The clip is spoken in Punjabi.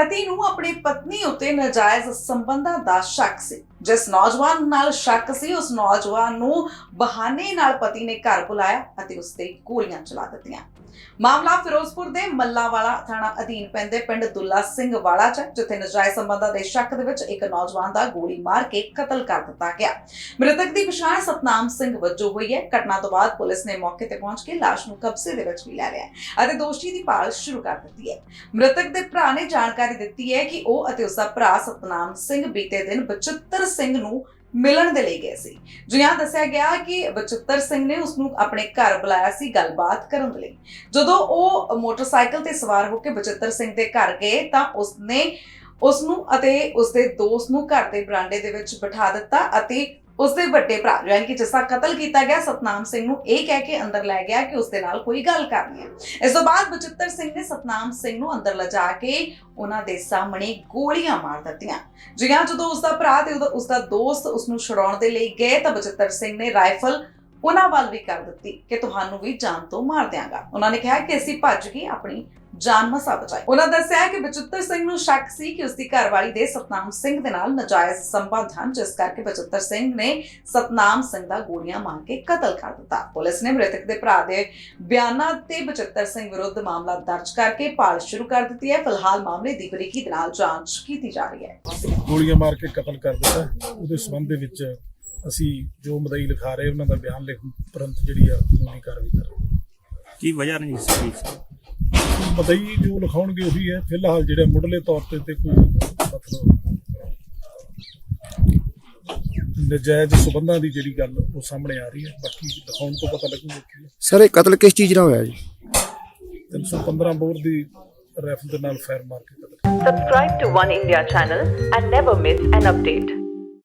ਪਤੀ ਨੂੰ ਆਪਣੀ ਪਤਨੀ ਉੱਤੇ ਨਾਜਾਇਜ਼ ਸੰਬੰਧਾਂ ਦਾ ਸ਼ੱਕ ਸੀ। ਜਿਸ ਨੌਜਵਾਨ ਨਾਲ ਸ਼ੱਕ ਸੀ, ਉਸ ਨੌਜਵਾਨ ਨੂੰ ਬਹਾਨੇ ਨਾਲ ਪਤੀ ਨੇ ਘਰ ਬੁਲਾਇਆ ਅਤੇ ਉਸ ਤੇ ਗੋਲੀਆਂ ਚਲਾ ਦਿੱਤੀਆਂ। ਮਾਮਲਾ ਫਿਰੋਜ਼ਪੁਰ ਦੇ ਮੱਲਾਵਾਲਾ ਥਾਣਾ ਅਧੀਨ ਪੈਂਦੇ ਪਿੰਡ ਦੁੱਲਾ ਸਿੰਘ ਵਾਲਾ ਚ ਜਿੱਥੇ ਨਜਾਇਜ਼ ਸੰਬੰਧਾਂ ਦੇ ਸ਼ੱਕ ਦੇ ਵਿੱਚ ਇੱਕ ਨੌਜਵਾਨ ਦਾ ਗੋਲੀ ਮਾਰ ਕੇ ਕਤਲ ਕਰ ਦਿੱਤਾ ਗਿਆ। ਮ੍ਰਿਤਕ ਦੀ ਪਛਾਣ ਸਤਨਾਮ ਸਿੰਘ ਵਜੋਂ ਹੋਈ ਹੈ। ਘਟਨਾ ਤੋਂ ਬਾਅਦ ਪੁਲਿਸ ਨੇ ਮੌਕੇ ਤੇ ਪਹੁੰਚ ਕੇ ਲਾਸ਼ ਨੂੰ ਕਬਜ਼ੇ ਦੇ ਵਿੱਚ ਵੀ ਲੈ ਲਿਆ ਅਤੇ ਦੋਸ਼ੀ ਦੀ ਭਾਲ ਸ਼ੁਰੂ ਕਰ ਦਿੱਤੀ ਹੈ। ਮ੍ਰਿਤਕ ਦੇ ਭਰਾ ਨੇ ਜਾਣਕਾਰੀ ਦਿੱਤੀ ਹੈ ਕਿ ਉਹ ਅਤੇ ਉਸਦਾ ਭਰਾ ਸਤਨਾਮ ਸਿੰਘ ਬੀਤੇ ਦਿਨ ਬਚਿੱਤਰ ਸਿੰਘ ਨੂੰ ਮਿਲਣ ਦੇ ਲਈ ਗਏ ਸੀ। ਜਿਹਾਂ ਦੱਸਿਆ ਗਿਆ ਕਿ ਬਚਿੱਤਰ ਸਿੰਘ ਨੇ ਉਸ ਨੂੰ ਆਪਣੇ ਘਰ ਬੁਲਾਇਆ ਸੀ ਗੱਲਬਾਤ ਕਰਨ ਦੇ ਲਈ। ਜਦੋਂ ਉਹ ਮੋਟਰਸਾਈਕਲ ਤੇ ਸਵਾਰ ਹੋ ਕੇ ਬਚਿੱਤਰ ਸਿੰਘ ਦੇ ਘਰ ਗਏ ਤਾਂ ਉਸਨੇ ਉਸ ਨੂੰ ਅਤੇ ਉਸਦੇ ਦੋਸਤ ਨੂੰ ਘਰ ਦੇ ਬਰਾਂਡੇ ਦੇ ਵਿੱਚ ਬਿਠਾ ਦਿੱਤਾ ਅਤੇ ਉਸਦੇ ਵੱਡੇ ਭਰਾ ਯਾਨੀ ਕਿ ਜਿਸ ਦਾ ਕਤਲ ਕੀਤਾ ਗਿਆ, ਸਤਨਾਮ ਸਿੰਘ ਨੂੰ ਇਹ ਕਹਿ ਕੇ ਅੰਦਰ ਲੈ ਗਿਆ ਕਿ ਉਸਦੇ ਨਾਲ ਕੋਈ ਗੱਲ ਕਰਨੀ ਹੈ। ਇਸ ਤੋਂ ਬਾਅਦ ਬਚਿੱਤਰ ਸਿੰਘ ਨੇ ਸਤਨਾਮ ਸਿੰਘ ਨੂੰ ਅੰਦਰ ਲਿਜਾ ਕੇ ਉਹਨਾਂ ਦੇ ਸਾਹਮਣੇ ਗੋਲੀਆਂ ਮਾਰ ਦਿੱਤੀਆਂ। ਜਿਹਾਂ ਜਦੋਂ ਉਸਦਾ ਭਰਾ ਤੇ ਉਹਦਾ- ਉਸਦਾ ਦੋਸਤ ਉਸ ਨੂੰ ਛੁਡਾਉਣ ਦੇ ਲਈ ਗਏ ਤਾਂ ਬਚਿੱਤਰ ਸਿੰਘ ਨੇ ਰਾਈਫਲ ਉਹਨਾਂ ਵੱਲ ਵੀ ਕਰ ਦਿੱਤੀ ਕਿ ਤੁਹਾਨੂੰ ਵੀ ਜਾਨ ਤੋਂ ਮਾਰ ਦਿਆਂਗਾ। ਉਹਨਾਂ ਨੇ ਕਿਹਾ ਕਿ ਅਸੀਂ ਭੱਜ ਕੇ ਆਪਣੀ ਜਾਨ ਮਸਾ ਬਚਾਈ। ਉਹਨਾਂ ਦੱਸਿਆ ਕਿ ਬਚਿੱਤਰ ਸਿੰਘ ਨੂੰ ਸ਼ੱਕ ਸੀ ਕਿ ਉਸਦੀ ਘਰਵਾਲੀ ਦੇ ਸਤਨਾਮ ਸਿੰਘ ਦੇ ਨਾਲ ਨਾਜਾਇਜ਼ ਸੰਬੰਧ ਹਨ, ਜਿਸ ਕਰਕੇ ਬਚਿੱਤਰ ਸਿੰਘ ਨੇ ਸਤਨਾਮ ਸਿੰਘ ਦਾ ਗੋਲੀਆਂ ਮਾਰ ਕੇ ਕਤਲ ਕਰ ਦਿੱਤਾ। ਪੁਲਿਸ ਨੇ ਮ੍ਰਿਤਕ ਦੇ ਭਰਾ ਦੇ ਬਿਆਨਾਂ ਤੇ ਬਚਿੱਤਰ ਸਿੰਘ ਵਿਰੁੱਧ ਮਾਮਲਾ ਦਰਜ ਕਰਕੇ ਭਾਲ ਸ਼ੁਰੂ ਕਰ ਦਿੱਤੀ ਹੈ। ਫਿਲਹਾਲ ਮਾਮਲੇ ਦੀ ਬਰੀਕੀ ਦੇ ਨਾਲ ਜਾਂਚ ਕੀਤੀ ਜਾ ਰਹੀ ਹੈ। ਗੋਲੀਆਂ ਮਾਰ ਕੇ ਕਤਲ ਕਰ ਦਿੱਤਾ। ਉਹਦੇ ਸੰਬੰਧ ਦੇ ਵਿੱਚ ਅਸੀਂ ਜੋ ਮਦਈ ਲਿਖਾ ਰਹੇ ਉਹਨਾਂ ਦਾ ਬਿਆਨ ਲਿਖ ਤੁਰੰਤ ਜਿਹੜੀ ਆ ਕਾਨੂੰਨੀ ਕਾਰਵਾਈ ਕਰ ਰਹੇ ਕੀ ਵਜ੍ਹਾ ਨਹੀਂ ਸੀ ਮਦਈ ਜੋ ਲਿਖਾਉਣਗੇ ਉਹੀ ਹੈ। ਫਿਲਹਾਲ ਜਿਹੜਾ ਮੁੱਢਲੇ ਤੌਰ ਤੇ ਤੇ ਕੋਈ ਮਤਲਬ ਨਜਾਇਜ਼ ਸਬੰਧਾਂ ਦੀ ਜਿਹੜੀ ਗੱਲ ਉਹ ਸਾਹਮਣੇ ਆ ਰਹੀ ਹੈ। ਬਾਕੀ ਦਿਖਾਉਣ ਤੋਂ ਪਤਾ ਲੱਗੂਗਾ ਕੀ ਹੈ। ਸਰ ਇਹ ਕਤਲ ਕਿਸ ਚੀਜ਼ ਨਾਲ ਹੋਇਆ ਜੀ? 315 ਬੋਰ ਦੀ ਰਾਈਫਲ ਦੇ ਨਾਲ ਫਾਇਰ ਮਾਰ ਕੇ ਕਤਲ। Subscribe to One India channel and never miss an update.